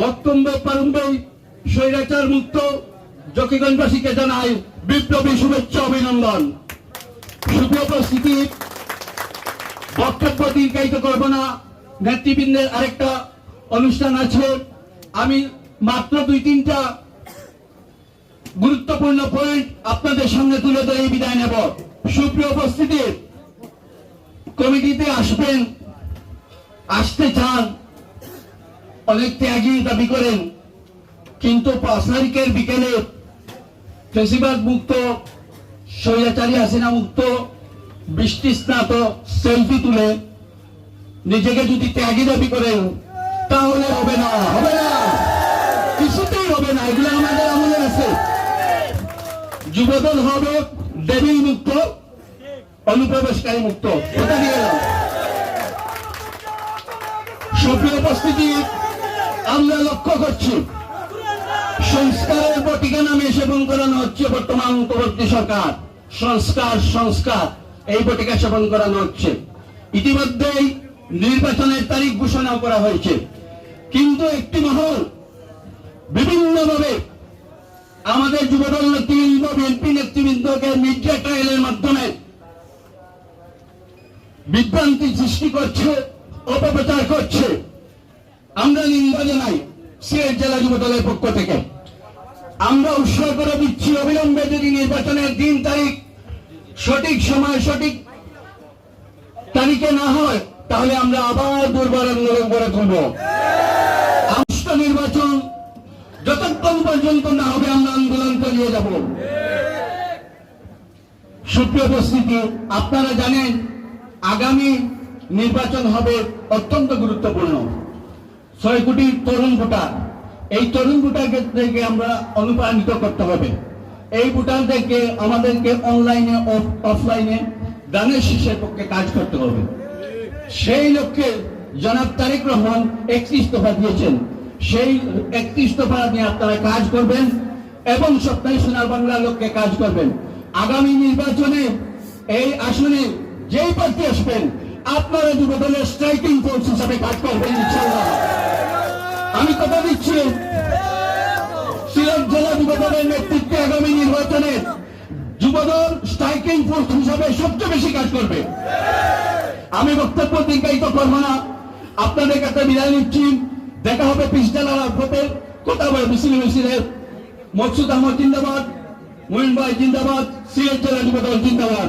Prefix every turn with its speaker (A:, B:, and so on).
A: বক্তব্য প্রারম্ভে স্বৈরাচার মুক্ত জকিগঞ্জবাসীকে জানাই বিপ্লবী শুভেচ্ছা অভিনন্দন। বক্তব্য দীর্ঘায়িত করব না। নেতৃবৃন্দের আরেকটা অনুষ্ঠান আছে। আমি মাত্র দুই তিনটা গুরুত্বপূর্ণ পয়েন্ট আপনাদের সামনে তুলে ধরে বিদায় নেব। সুপ্রিয় উপস্থিতি, কমিটিতে আসবেন, আসতে চান অনেক ত্যাগী দাবি করেন। কিন্তু পাঁচ তারিখের বিকেলে ফেসিবাদ মুক্ত, স্বৈরাচারী হাসিনা মুক্ত, বৃষ্টি স্নাত সেলফি তুলে নিজেকে যদি ত্যাগী দাবি করেন, তাহলে হবে না হবে না। কিছুতেই হবে না, এগুলো আমাদের আমলে আছে। যুবদল হবে দেবী মুক্ত, অনুপ্রবেশকারী মুক্ত। গেলাম উপস্থিতি লক্ষ্য করছি। সংস্কারের বটিকা নামে সেবন করানো হচ্ছে বর্তমান অন্তর্বর্তী সরকার। সংস্কার সংস্কার, এই বটিকা সেবন করানো হচ্ছে। ইতিমধ্যেই নির্বাচনের তারিখ ঘোষণা করা হয়েছে। কিন্তু একটি মহল বিভিন্নভাবে আমাদের যুবদল নেতৃবৃন্দ, বিএনপি নেতৃবৃন্দকে মিডিয়া ট্রায়ালের মাধ্যমে বিভ্রান্তি সৃষ্টি করছে, অপপ্রচার করছে। আমরা নিন্দা জানাই। সিলেট জেলা যুব দলের পক্ষ থেকে। আমরা উৎসাহ করে দিচ্ছি অবিলম্বে যদি নির্বাচনের দিন তারিখ সঠিক সময়, সঠিক তারিখে না হয়, তাহলে আমরা আবার দুর্বার আন্দোলন করে তুলব। নির্বাচন যতক্ষণ পর্যন্ত না হবে, আমরা আন্দোলন চালিয়ে যাব। সুপ্রিয় উপস্থিতি, আপনারা জানেন, আগামী নির্বাচন হবে অত্যন্ত গুরুত্বপূর্ণ। ছয় কোটি তরুণ ভোটার। এই তরুণ ভোটারকে আমরা অনুপ্রাণিত করতে হবে। এই ভোটারদেরকে আমাদেরকে অনলাইনে অফলাইনে দানের শীষের পক্ষে কাজ করতে হবে। সেই লক্ষ্যে জনাব তারেক রহমান একত্রিশ দফা দিয়েছেন। সেই একত্রিশ দফা নিয়ে আপনারা কাজ করবেন এবং সপ্তাহে সোনার বাংলার লক্ষ্যে কাজ করবেন। আগামী নির্বাচনে এই আসনে যেই প্রার্থী আসবেন, আপনারা যুবদলের স্ট্রাইকিং ফোর্স হিসাবে কাজ করবেন ইনশাল্লাহ আমি কথা দিচ্ছি। সিলেট জেলা যুবদলের নেতৃত্বে আগামী নির্বাচনে যুবদল স্ট্রাইকিং ফোর্স হিসাবে সবচেয়ে বেশি কাজ করবে। আমি বক্তব্য দীর্ঘায়িত করব না। আপনাদের কাছে বিদায় নিচ্ছি। দেখা হবে পিস জেলার আফতে কথা বলে মিছিল মিছিলের মকসুদ আহমদ জিন্দাবাদ মহিন ভাই জিন্দাবাদ সিলেট জেলা যুবদল জিন্দাবাদ।